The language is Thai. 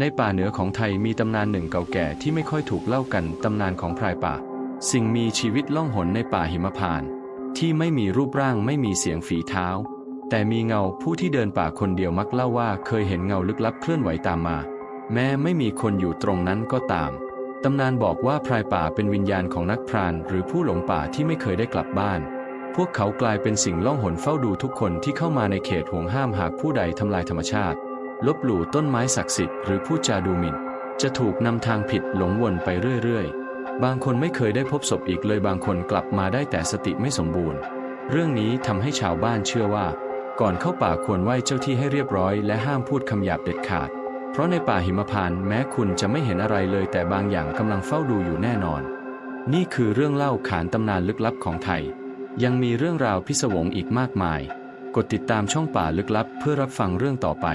ในป่าเหนือของไทยมีตำนานหนึ่งเก่าแก่ที่ไม่ค่อยถูกเล่ากันตำนานของพรายป่า สิ่งมีชีวิตล่องหนในป่าหิมพานต์ที่ไม่มีรูปร่างไม่มีเสียงฝีเท้า แต่มีเงาผู้ที่เดินป่าคนเดียวมักเล่าว่าเคยเห็นเงาลึกลับเคลื่อนไหวตามมา แม้ไม่มีคนอยู่ตรงนั้นก็ตามตำนานบอกว่าพรายป่าเป็นวิญญาณของนักพรานหรือผู้หลงป่าที่ไม่เคยได้กลับบ้าน พวกเขากลายเป็นสิ่งล่องหนเฝ้าดูทุกคนที่เข้ามาในเขตห่วงห้ามหากผู้ใดทำลายธรรมชาติ ลบหลู่ต้นไม้ศักดิ์สิทธิ์หรือพูดจาดูหมิ่น จะถูกนำทางผิดหลงวนไปเรื่อยๆ บางคนไม่เคยได้พบศพอีกเลยบางคนกลับมาได้แต่สติไม่สมบูรณ์ เรื่องนี้ทำให้ชาวบ้านเชื่อว่า ก่อนเข้าป่าควรไหว้เจ้าที่ให้เรียบร้อย และห้ามพูดคำหยาบเด็ดขาด เพราะในป่าหิมพานต์แม้คุณจะไม่เห็นอะไรเลย แต่บางอย่างกำลังเฝ้าดูอยู่แน่นอน นี่คือเรื่องเล่าขานตำนานลึกลับของไทย ยังมีเรื่องราวพิศวงอีกมากมาย กดติดตามช่องป่าลึกลับเพื่อรับฟังเรื่องต่อไป